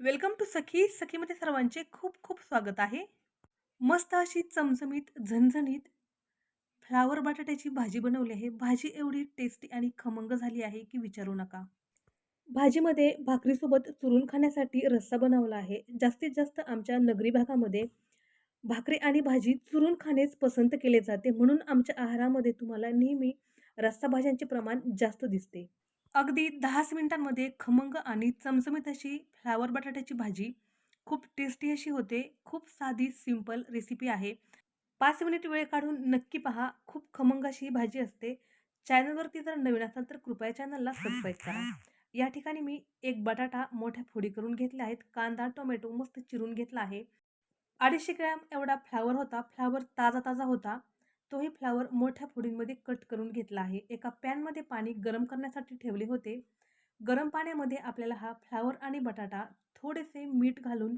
Welcome to सखी. सखीमध्ये सर्वांचे खूप खूप स्वागत आहे. मस्त अशी चमचमीत झणझणीत फ्लावर बटाट्याची भाजी बनवली आहे. भाजी एवढी टेस्टी आणि खमंग झाली आहे की विचारू नका. भाजीमध्ये भाकरीसोबत चुरून खाण्यासाठी रस्सा बनवला आहे. जास्तीत जास्त आमच्या नगरी भागामध्ये भाकरी आणि भाजी चुरून खाणेच पसंत केले जाते. म्हणून आमच्या आहारामध्ये तुम्हाला नेहमी रस्सा भाज्यांचे प्रमाण जास्त दिसते. अगदी दहाच मिनिटांमध्ये खमंग आणि चमचमीत अशी फ्लावर बटाट्याची भाजी खूप टेस्टी अशी होते. खूप साधी सिंपल रेसिपी आहे. पाच मिनिट वेळ काढून नक्की पहा. खूप खमंग अशी ही भाजी असते. चॅनलवरती जर नवीन असाल तर कृपया चॅनलला सबस्क्राईब करा. या ठिकाणी मी एक बटाटा मोठ्या फोडी करून घेतल्या आहेत. कांदा टोमॅटो मस्त चिरून घेतला आहे. अडीचशे ग्रॅम एवढा फ्लावर होता. फ्लावर ताजा ताजा होता. तोही फ्लावर मोठ्या फोडींमध्ये कट करून घेतला आहे. एका पॅनमध्ये पाणी गरम करण्यासाठी ठेवले होते. गरम पाण्यामध्ये आपल्याला हा फ्लावर आणि बटाटा थोडेसे मीठ घालून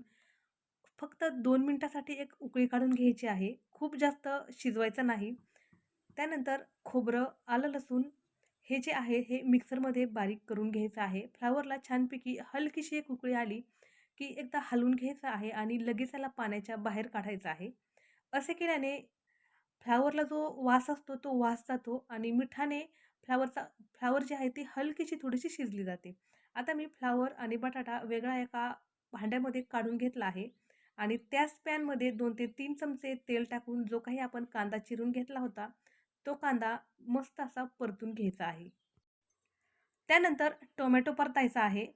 फक्त दोन मिनटासाठी एक उकळी काढून घ्यायची आहे. खूप जास्त शिजवायचं नाही. त्यानंतर खोबरं आलं लसूण हे जे आहे हे मिक्सरमध्ये बारीक करून घ्यायचं आहे. फ्लावरला छानपैकी हलकीशी एक उकळी आली की एकदा हलवून घ्यायचं आहे आणि लगेच याला पाण्याच्या बाहेर काढायचं आहे. असे केल्याने फ्लावरला जो वास असतो तो वास जातो आणि मिठाने फ्लावरचा फ्लावर जी आहे ती हलकीशी थोडीशी शिजली जाते. आता मी फ्लावर आणि बटाटा वेगळा एका भांड्यामध्ये काढून घेतला आहे आणि त्याच पॅनमध्ये दोन ते तीन चमचे तेल टाकून जो काही आपण कांदा चिरून घेतला होता तो कांदा मस्त असा परतून घ्यायचा आहे. त्यानंतर टोमॅटो परतायचा आहे.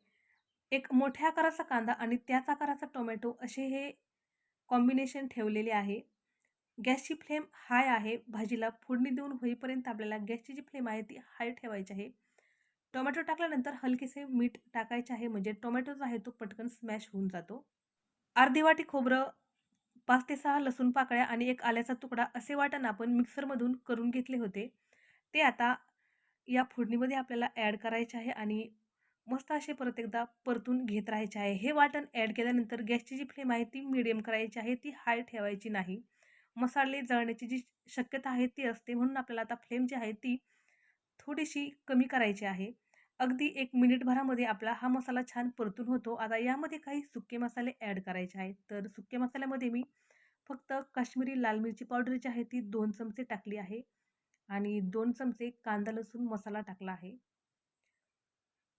एक मोठ्या आकाराचा कांदा आणि त्याच आकाराचा टोमॅटो असे हे कॉम्बिनेशन ठेवलेले आहे. गॅसची फ्लेम हाय आहे भाजीला फोडणी देऊन होईपर्यंत आपल्याला गॅसची जी फ्लेम आहे ती हाय ठेवायची आहे. टोमॅटो टाकल्यानंतर हलकेसे मीठ टाकायचे आहे म्हणजे टोमॅटो जो आहे तो पटकन स्मॅश होऊन जातो. अर्धी वाटी खोबरं पाच ते सहा लसूण पाकळ्या आणि एक आल्याचा तुकडा असे वाटण आपण मिक्सरमधून करून घेतले होते. ते आता या फोडणीमध्ये आपल्याला ॲड करायचे आहे आणि मस्त असे परत एकदा परतून घेत राहायचे आहे. हे वाटण ॲड केल्यानंतर गॅसची जी फ्लेम आहे ती मिडियम करायची आहे ती हाय ठेवायची नाही. मसाले जळण्याची जी शक्यता आहे ती असते म्हणून आपल्याला आता फ्लेम जी आहे ती थोडीशी कमी करायची आहे. अगदी एक मिनिटभरामध्ये आपला हा मसाला छान परतून होतो. आता यामध्ये काही सुके मसाले ॲड करायचे आहेत. तर सुके मसाल्यामध्ये मी फक्त काश्मीरी लाल मिरची पावडर जी आहे ती दोन चमचे टाकली आहे आणि दोन चमचे कांदा लसूण मसाला टाकला आहे.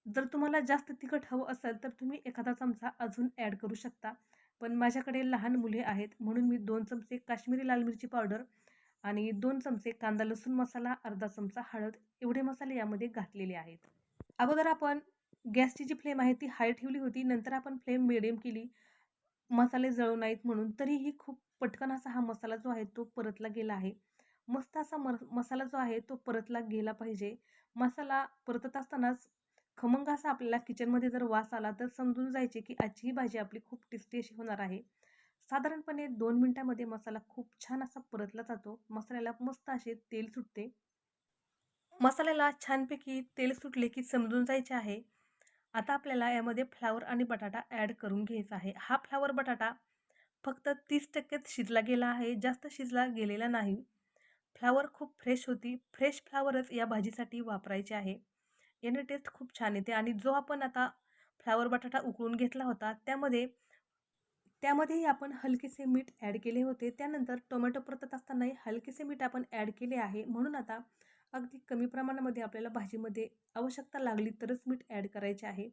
जर तुम्हाला जास्त तिखट हवं असेल तर तुम्ही एखादा चमचा अजून ॲड करू शकता. पण माझ्याकडे लहान मुले आहेत म्हणून मी दोन चमचे काश्मीरी लाल मिरची पावडर आणि दोन चमचे कांदा लसूण मसाला अर्धा चमचा हळद एवढे मसाले यामध्ये घातलेले आहेत. अगोदर आपण गॅसची जी फ्लेम आहे ती हाय ठेवली होती नंतर आपण फ्लेम मिडियम केली मसाले जळू नाहीत म्हणून तरीही खूप पटकन असा हा मसाला जो आहे तो परतला गेला आहे. मस्त असा मसाला जो आहे तो परतला गेला पाहिजे. मसाला परतत असतानाच खमंग असा आपल्याला किचनमध्ये जर वास आला तर समजून जायचे की आजची ही भाजी आपली खूप टेस्टी अशी होणार आहे. साधारणपणे दोन मिनटामध्ये मसाला खूप छान असा परतला जातो. मसाल्याला मस्त असे तेल सुटते. मसाल्याला छानपैकी तेल सुटले की समजून जायचे आहे. आता आपल्याला यामध्ये फ्लावर आणि बटाटा ॲड करून घ्यायचा आहे. हा फ्लावर बटाटा फक्त तीस टक्केच शिजला गेला आहे. जास्त शिजला गेलेला नाही. फ्लावर खूप फ्रेश होती. फ्रेश फ्लावरच या भाजीसाठी वापरायचे आहे. याने टेस्ट खूप छान येते आणि जो आपण आता फ्लावर बटाटा उकळून घेतला होता त्यामध्ये त्यामध्येही आपण हलकेसे मीठ ॲड केले होते. त्यानंतर टोमॅटो परतत असतानाही हलकेसे मीठ आपण ॲड केले आहे. म्हणून आता अगदी कमी प्रमाणामध्ये आपल्याला भाजीमध्ये आवश्यकता लागली तरच मीठ ॲड करायचे आहे.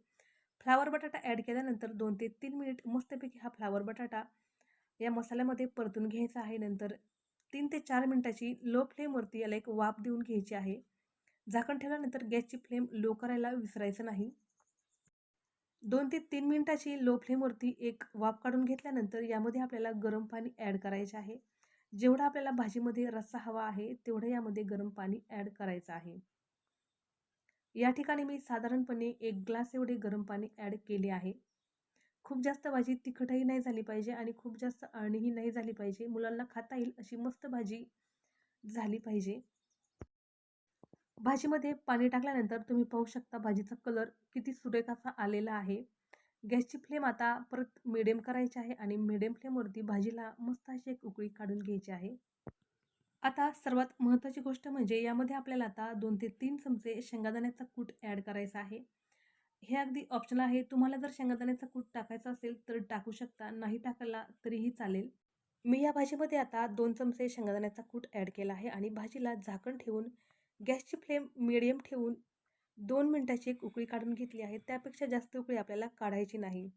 फ्लावर बटाटा ॲड केल्यानंतर दोन ते तीन मिनिट मस्तपैकी हा फ्लावर बटाटा या मसाल्यामध्ये परतून घ्यायचा आहे. नंतर तीन ते चार मिनटाची लो फ्लेमवरती याला एक वाफ देऊन घ्यायची आहे. झाकण ठेवल्यानंतर गॅसची फ्लेम लो करायला विसरायचं नाही. दोन ते तीन मिनिटाची लो फ्लेमवरती एक वाफ काढून घेतल्यानंतर यामध्ये आपल्याला गरम पाणी ॲड करायचे आहे. जेवढा आपल्याला भाजीमध्ये रस्सा हवा आहे तेवढं यामध्ये गरम पाणी ॲड करायचं आहे. या ठिकाणी मी साधारणपणे एक ग्लास एवढे गरम पाणी ॲड केले आहे. खूप जास्त भाजी तिखटही नाही झाली पाहिजे आणि खूप जास्त अळणीही नाही झाली पाहिजे. मुलांना खाता येईल अशी मस्त भाजी झाली पाहिजे. भाजीमध्ये पाणी टाकल्यानंतर तुम्ही पाहू शकता भाजीचा कलर किती सुरेख असा आलेला आहे. गॅसची फ्लेम आता परत मिडियम करायची आहे आणि मिडियम फ्लेमवरती भाजीला मस्त अशी एक उकळी काढून घ्यायची आहे. आता सर्वात महत्त्वाची गोष्ट म्हणजे यामध्ये आपल्याला आता दोन ते तीन चमचे शेंगादाण्याचा कूट ॲड करायचा आहे. हे अगदी ऑप्शनल आहे. तुम्हाला जर शेंगादाण्याचा कूट टाकायचा असेल तर टाकू शकता. नाही टाकला तरीही चालेल. मी या भाजीमध्ये आता दोन चमचे शेंगादाण्याचा कूट ॲड केला आहे आणि भाजीला झाकण ठेवून गॅसची फ्लेम मिडियम ठेवून दोन मिनटाची एक उकळी काढून घेतली आहे. त्यापेक्षा जास्त उकळी आपल्याला काढायची नाही.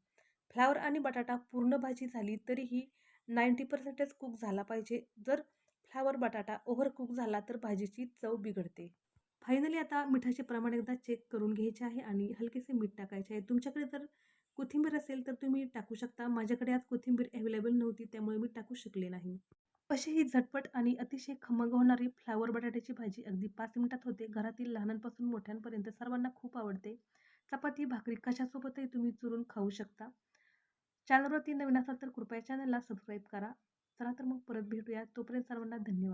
फ्लावर आणि बटाटा पूर्ण भाजी झाली तरीही नाईंटी पर्सेंटेज कुक झाला पाहिजे. जर फ्लावर बटाटा ओव्हर कुक झाला तर भाजीची चव बिघडते. फायनली आता मिठाचे प्रमाण एकदा चेक करून घ्यायचे आहे आणि हलकेसे मीठ टाकायचे आहे. तुमच्याकडे जर कोथिंबीर असेल तर तुम्ही टाकू शकता. माझ्याकडे आज कोथिंबीर अवेलेबल नव्हती त्यामुळे मी टाकू शकले नाही. अशी ही झटपट आणि अतिशय खमंग होणारी फ्लावर बटाट्याची भाजी अगदी पाच मिनिटात होते. घरातील लहानांपासून मोठ्यांपर्यंत सर्वांना खूप आवडते. चपाती भाकरी कशासोबतही तुम्ही चुरून खाऊ शकता. चॅनलवरती नवीन असाल तर कृपया चॅनलला सबस्क्राईब करा. चला तर मग परत भेटूया. तोपर्यंत सर्वांना धन्यवाद.